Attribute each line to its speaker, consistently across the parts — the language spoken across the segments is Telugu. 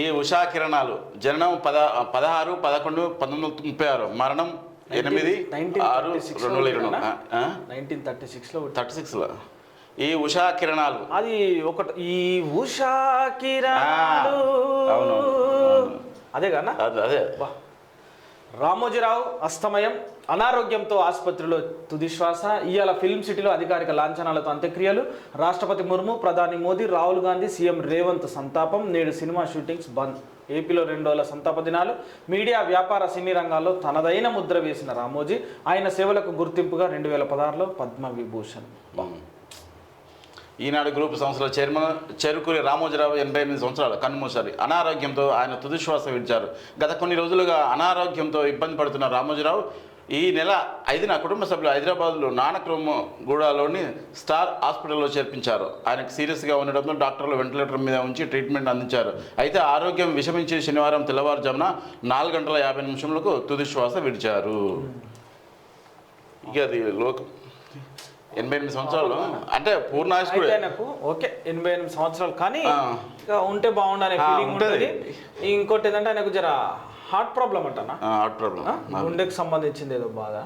Speaker 1: ఈ ఉషా కిరణాలు జననం పద పదహారు పదకొండు పంతొమ్మిది వందల ముప్పై ఆరు. మరణం ఎనిమిది ఆరు రెండు వేల ఇరవై
Speaker 2: నైన్టీన్ థర్టీ సిక్స్లో
Speaker 1: థర్టీ సిక్స్లో. ఈ ఉషా కిరణాలు
Speaker 2: అది ఒకటి ఈ ఉషా కిరణాలు. అదే కన్నా
Speaker 1: అదే అదే.
Speaker 2: రామోజీరావు అస్తమయం అనారోగ్యంతో ఆసుపత్రిలో తుదిశ్వాస ఇవాళ ఫిల్మ్ సిటీలో అధికారిక లాంఛనాలతో అంత్యక్రియలు. రాష్ట్రపతి ముర్ము ప్రధాని మోదీ రాహుల్ గాంధీ సీఎం రేవంత్ సంతాపం. నేడు సినిమా షూటింగ్స్ బంద్. ఏపీలో రెండు రోజుల సంతాప దినాలు. మీడియా వ్యాపార సినీ రంగాల్లో తనదైన ముద్ర వేసిన రామోజీ ఆయన సేవలకు గుర్తింపుగా రెండు వేల పదహారులో పద్మ విభూషణ్
Speaker 1: ఈనాడు గ్రూప్ సంస్థల చైర్మన్ చెరుకురి రామోజీరావు ఎనభై ఎనిమిది సంవత్సరాలు కన్నుమూశారు. అనారోగ్యంతో ఆయన తుదిశ్వాస విడిచారు. గత కొన్ని రోజులుగా అనారోగ్యంతో ఇబ్బంది పడుతున్న రామోజీరావు ఈ నెల ఐదున కుటుంబ సభ్యులు హైదరాబాద్లో నానక్రమగూడలోని స్టార్ హాస్పిటల్లో చేర్పించారు. ఆయనకు సీరియస్గా ఉండడంతో డాక్టర్లు వెంటిలేటర్ మీద ఉంచి ట్రీట్మెంట్ అందించారు. అయితే ఆరోగ్యం విషమించి శనివారం తెల్లవారుజామున నాలుగు గంటల యాభై నిమిషములకు తుదిశ్వాస విడిచారు. ఇక అది లోకం. ఎనభై ఎనిమిది సంవత్సరాలు. అంటే పూర్ణాయుష్కుడే
Speaker 2: ఓకే ఎనభై ఎనిమిది సంవత్సరాలు. కానీ. ఇక ఉంటే ఫీలింగ్
Speaker 1: ఉంటది.
Speaker 2: ఇంకోటి ఏంటంటే ఆయనకు జర హార్ట్ ప్రాబ్లం అంటనా?
Speaker 1: Heart problem?
Speaker 2: గుండెకి సంబంధించింది ఏదో బాధ.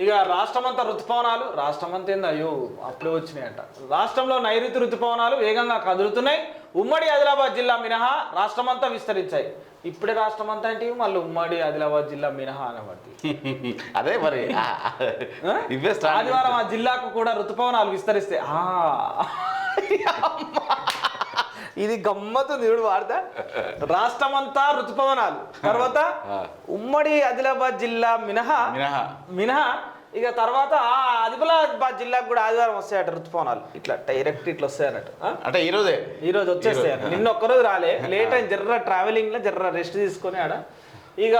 Speaker 2: ఇక రాష్ట్రమంతా ఋతుపవనాలు రాష్ట్రమంతా ఏంది? అయ్యో అప్పుడే వచ్చినాయట. రాష్ట్రంలో నైరుతి ఋతుపవనాలు వేగంగా కదులుతున్నాయి. ఉమ్మడి ఆదిలాబాద్ జిల్లా మినహా రాష్ట్రమంతా విస్తరించాయి. ఇప్పుడే రాష్ట్రమంతా అంటే మళ్ళీ ఉమ్మడి ఆదిలాబాద్ జిల్లా మినహా అనబడి
Speaker 1: అదే మరి.
Speaker 2: ఆదివారం ఆ జిల్లాకు కూడా ఋతుపవనాలు విస్తరిస్తే ఆ. ఇది గమ్మత్తు దేవుడు వాడతా రాష్ట్రమంతా ఋతుపవనాలు. తర్వాత ఉమ్మడి ఆదిలాబాద్ జిల్లా మినహా.
Speaker 1: మినహా.
Speaker 2: మినహా. ఇక తర్వాత ఆ ఆదిలాబాద్ జిల్లాకు కూడా ఆదివారం వస్తాయట ఋతుపవనాలు. ఇట్లా డైరెక్ట్ ఇట్లా వస్తాయి అన్నట్టు ఆ?
Speaker 1: అంటే ఈరోజే
Speaker 2: ఈ రోజు వచ్చేస్తాయి నిన్న ఒక్కరోజు రాలే. లేట్ అయిన జర్ర ట్రావెలింగ్లో జర్ర రెస్ట్ తీసుకొని ఆడ. ఇక